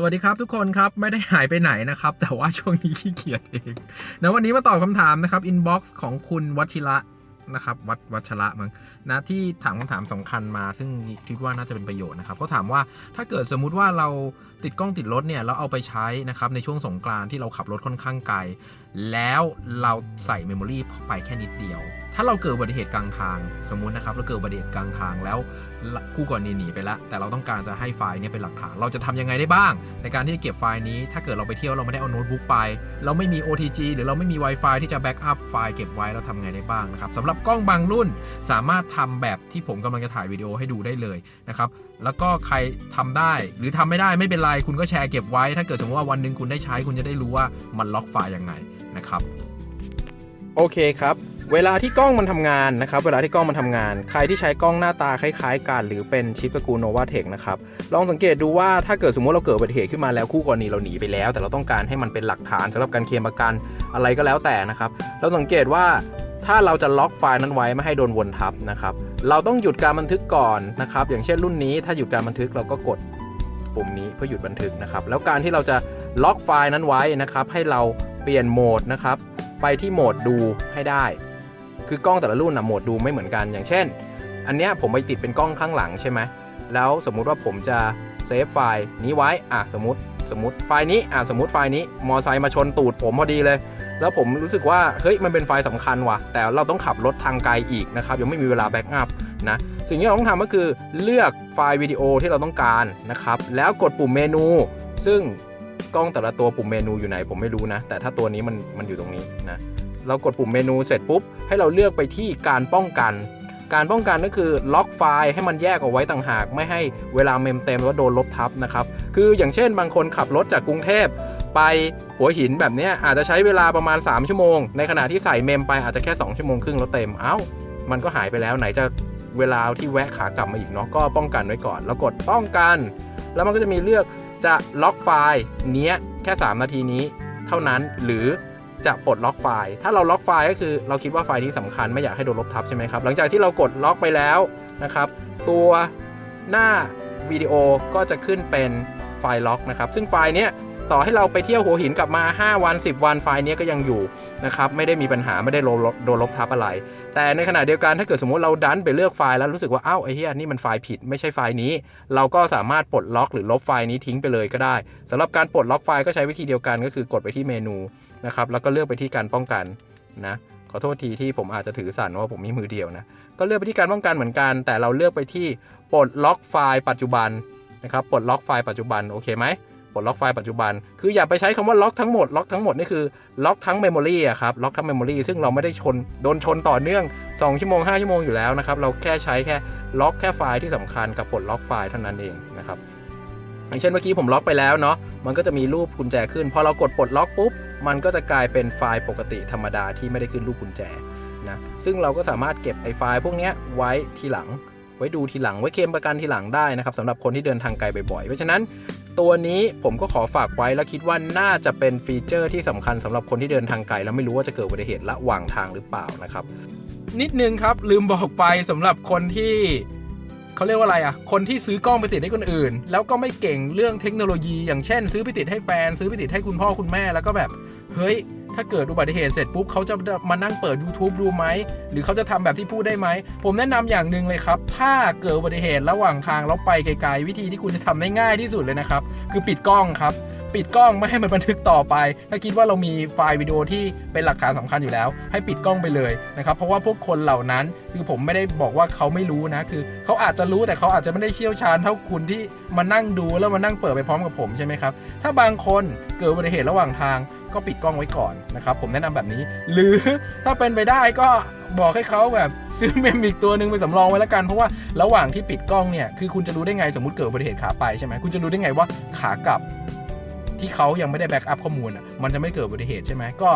สวัสดีครับทุกคนครับไม่ได้หายไปไหนนะครับ แต่ว่าช่วงนี้ขี้เกียจเองนะวันนี้มาตอบคำถามนะครับอินบ็อกซ์ของคุณวัชิระ นะครับ วัดวัชระมั้งนะที่ถามคำถามสำคัญมา ซึ่งคิดว่าน่าจะเป็นประโยชน์นะครับก็ถามว่าถ้าเกิดสมมุติว่าเราติดกล้องติดรถเนี่ยเราเอาไปใช้นะครับในช่วงสงกรานที่เราขับรถค่อนข้างไกล แล้วเราใส่เมมโมรีไปแค่นิดเดียว ถ้าเราเกิดอุบัติเหตุกลางทาง สมมุตินะครับเราเกิดอุบัติเหตุกลางทางแล้วคู่กรณีหนีไปแล้ว แต่เราต้องการจะให้ไฟล์เนี้เป็นหลักฐาน เราจะทำยังไงได้บ้าง ในการที่จะเก็บไฟล์นี้ ถ้าเกิดเราไปเที่ยวเราไม่ได้เอาโน้ตบุ๊กไป เราไม่มี OTG หรือเราไม่มี Wi-Fi ที่จะแบ็กอัพไฟล์เก็บไว้เราทำไงได้บ้างนะครับสำหรับกล้องบางรุ่นสามารถทำแบบที่ผมกำลังจะถ่ายวิดีโอให้ดูได้เลยนะครับแล้วก็ใครทำได้หรือทำไม่ได้ไม่เป็นไรคุณก็แชร์เก็บไว้ ถ้าเกิดสมมติว่าวันหนึ่งคุณได้ใช้คุณจะได้รู้ว่ามันล็อกไฟล์ยังไงนะครับโอเคครับเวลาที่กล้องมันทำงานนะครับ เวลาที่กล้องมันทำงาน ใครที่ใช้กล้องหน้าตาคล้ายๆกันหรือเป็นชิปตระกูลโนวาเทคนะครับ ลองสังเกตดูว่าถ้าเกิดสมมติเราเกิดอุบัติเหตุขึ้นมาแล้วคู่กรณีเราหนีไปแล้ว แต่เราต้องการให้มันเป็นหลักฐานสำหรับการเคลมประกันอะไรก็แล้วแต่นะครับ เราสังเกตว่า ถ้าเราจะล็อกไฟล์นั้นไว้ไม่ให้โดนวนทับนะครับ เราต้องหยุดการบันทึกก่อนนะครับ อย่างเช่นรุ่นนี้ถ้าหยุดการบันทึกเราก็กดปุ่มนี้เพื่อหยุดบันทึกนะครับ แล้วการที่เราจะล็อกไฟล์นั้นไว้นะครับ ให้เราเปลี่ยนโหมดนะครับ ไปที่โหมดดูให้ได้ คือกล้องแต่ละรุ่นนะโหมดดูไม่เหมือนกัน อย่างเช่น อันเนี้ยผมไปติดเป็นกล้องข้างหลังใช่ไหมแล้วสมมุติว่าผมจะเซฟไฟล์นี้ไว้อะสมมติสมมติไฟล์นี้อะสมมติไฟล์นี้มอไซค์มาชนตูดผมพอดีเลย แล้วผมรู้สึกว่าเฮ้ยมันเป็นไฟล์สำคัญว่ะ แต่เราต้องขับรถทางไกลอีกนะครับยังไม่มีเวลาแบ็กอัพนะสิ่งที่เราต้องทำก็คือเลือกไฟล์วิดีโอที่เราต้องการนะครับแล้วกดปุ่มเมนู ซึ่งกล้องแต่ละตัวปุ่มเมนูอยู่ไหนผมไม่รู้นะ แต่ถ้าตัวนี้มันมันอยู่ตรงนี้นะเรากดปุ่มเมนูเสร็จปุ๊บ ให้เราเลือกไปที่การป้องกัน การป้องกันก็คือล็อกไฟล์ให้มันแยกเอาไว้ต่างหาก ไม่ให้เวลาเมมเต็มแล้วโดนลบทับนะครับ คืออย่างเช่นบางคนขับรถจากกรุงเทพ ไปหัวหินแบบนี้อาจจะใช้เวลาประมาณ 3 ชั่วโมง ในขณะที่ใส่เมมไปอาจจะแค่ 2 ชั่วโมงครึ่งแล้วเต็ม เอ้า มันก็หายไปแล้วไหนจะเวลาที่แวะขากลับมาอีกเนาะก็ป้องกันไว้ก่อน แล้วกดป้องกัน แล้วมันก็จะมีเลือกจะล็อกไฟล์เนี้ยแค่ 3 นาทีนี้ เท่านั้นหรือจะปลดล็อกไฟล์ ถ้าเราล็อกไฟล์ก็คือเราคิดว่าไฟล์นี้สำคัญไม่อยากให้โดนลบทับใช่ไหมครับ หลังจากที่เรากดล็อกไปแล้วนะครับ ตัวหน้าวิดีโอก็จะขึ้นเป็นไฟล์ล็อกนะครับ ซึ่งไฟล์เนี้ย ต่อให้เราไปเที่ยวหัวหินกลับมา 5 วัน 10 วันไฟล์นี้ก็ยังอยู่นะครับไม่ได้มีปัญหาไม่ได้โดนลบทับอะไร แต่ในขณะเดียวกันถ้าเกิดสมมติเราดันไปเลือกไฟล์แล้วรู้สึกว่าอ้าวไอ้เหี้ยนี่มันไฟล์ผิดไม่ใช่ไฟล์นี้ เราก็สามารถปลดล็อกหรือลบไฟล์นี้ทิ้งไปเลยก็ได้สำหรับการปลดล็อกไฟล์ก็ใช้วิธีเดียวกันก็คือกดไปที่เมนูนะครับแล้วก็เลือกไปที่การป้องกันนะขอโทษทีที่ผมอาจจะถือสั่นว่าผมมีมือเดียวนะก็เลือกไปที่การป้องกันเหมือนกัน แต่เราเลือกไปที่ปลดล็อกไฟล์ปัจจุบันนะครับปลดล็อกไฟล์ปัจจุบันโอเคไหม ปลดล็อกไฟล์ปัจจุบัน คืออย่าไปใช้คำว่าล็อกทั้งหมด ล็อกทั้งหมดนี่คือล็อกทั้งเมมโมรีอะครับ ล็อกทั้งเมมโมรีซึ่งเราไม่ได้ชน โดนชนต่อเนื่อง 2 ชั่วโมง 5 ชั่วโมงอยู่แล้วนะครับ เราแค่ใช้แค่ล็อกแค่ไฟล์ที่สำคัญกับปลดล็อกไฟล์เท่านั้นเองนะครับอย่างเช่นเมื่อกี้ผมล็อกไปแล้วเนาะ มันก็จะมีรูปกุญแจขึ้น พอเรากดปลดล็อกปุ๊บ มันก็จะกลายเป็นไฟล์ปกติธรรมดาที่ไม่ได้ขึ้นรูปกุญแจนะ ซึ่งเราก็สามารถเก็บไอ้ไฟล์พวกนี้ไว้ทีหลัง ไว้ดูทีหลัง ไว้เคลมประกันทีหลังได้นะครับสำหรับคนที่เดินทางไกลบ่อยๆ เพราะฉะนั้น ตัวนี้ผมก็ขอฝากไว้แล้วคิดว่าน่าจะเป็นฟีเจอร์ที่สำคัญสำหรับคนที่เดินทางไกลแล้วไม่รู้ว่าจะเกิดอุบัติเหตุระหว่างทางหรือเปล่านะครับ นิดนึงครับลืมบอกไปสำหรับคนที่เขาเรียกว่าอะไรอะ คนที่ซื้อกล้องไปติดให้คนอื่น แล้วก็ไม่เก่งเรื่องเทคโนโลยี อย่างเช่น ซื้อไปติดให้แฟน ซื้อไปติดให้คุณพ่อคุณแม่แล้วก็แบบ เฮ้ย ถ้าเกิดอุบัติเหตุเสร็จปุ๊บเขาจะมานั่งเปิด YouTube ดูไหม หรือเขาจะทำแบบที่พูดได้ไหม ผมแนะนำอย่างหนึ่งเลยครับ ถ้าเกิดอุบัติเหตุระหว่างทางแล้วไปไกลๆ วิธีที่คุณจะทำได้ง่ายที่สุดเลยนะครับ คือปิดกล้องครับ ปิดกล้องไม่ให้มันบันทึกต่อไป ถ้าคิดว่าเรามีไฟล์วิดีโอที่เป็นหลักฐานสำคัญอยู่แล้ว ให้ปิดกล้องไปเลยนะครับ เพราะว่าพวกคนเหล่านั้นคือผมไม่ได้บอกว่าเขาไม่รู้นะ คือเขาอาจจะรู้แต่เขาอาจจะไม่ได้เชี่ยวชาญเท่าคุณที่มานั่งดูแล้วมานั่งเปิดไปพร้อมกับผมใช่ไหมครับ ถ้าบางคนเกิดอุบัติเหตุระหว่างทางก็ปิดกล้องไว้ก่อนนะครับ ผมแนะนำแบบนี้ หรือถ้าเป็นไปได้ก็บอกให้เขาแบบซื้อเมมอีกตัวหนึ่งไปสำรองไว้แล้วกัน เพราะว่าระหว่างที่ปิดกล้องเนี่ยคือคุณจะรู้ได้ไงสมมติเกิดอุบัติเหตุขาไปใช่ไหมคุณจะรู้ได้ไงว่าขากลับ ที่เขายังไม่ได้แบ็กอัพข้อมูลอะมันจะไม่เกิดอุบัติเหตุใช่ไหมก็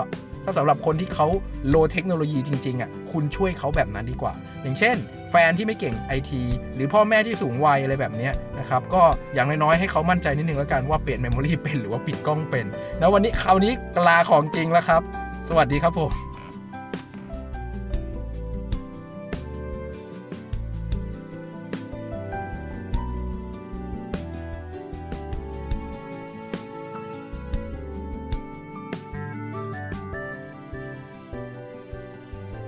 ถ้าสำหรับคนที่เขาโลเทคโนโลยีจริง ๆอะคุณช่วยเขาแบบนั้นดีกว่า อย่างเช่น แฟนที่ไม่เก่งไอทีหรือพ่อแม่ที่สูงวัยอะไรแบบนี้นะครับก็อย่างน้อยๆให้เขามั่นใจนิดนึงแล้วกันว่าเปลี่ยนเมมโมรีเป็นหรือว่าปิดกล้องเป็น แล้ววันนี้คราวนี้กลาของจริงแล้วครับ สวัสดีครับผม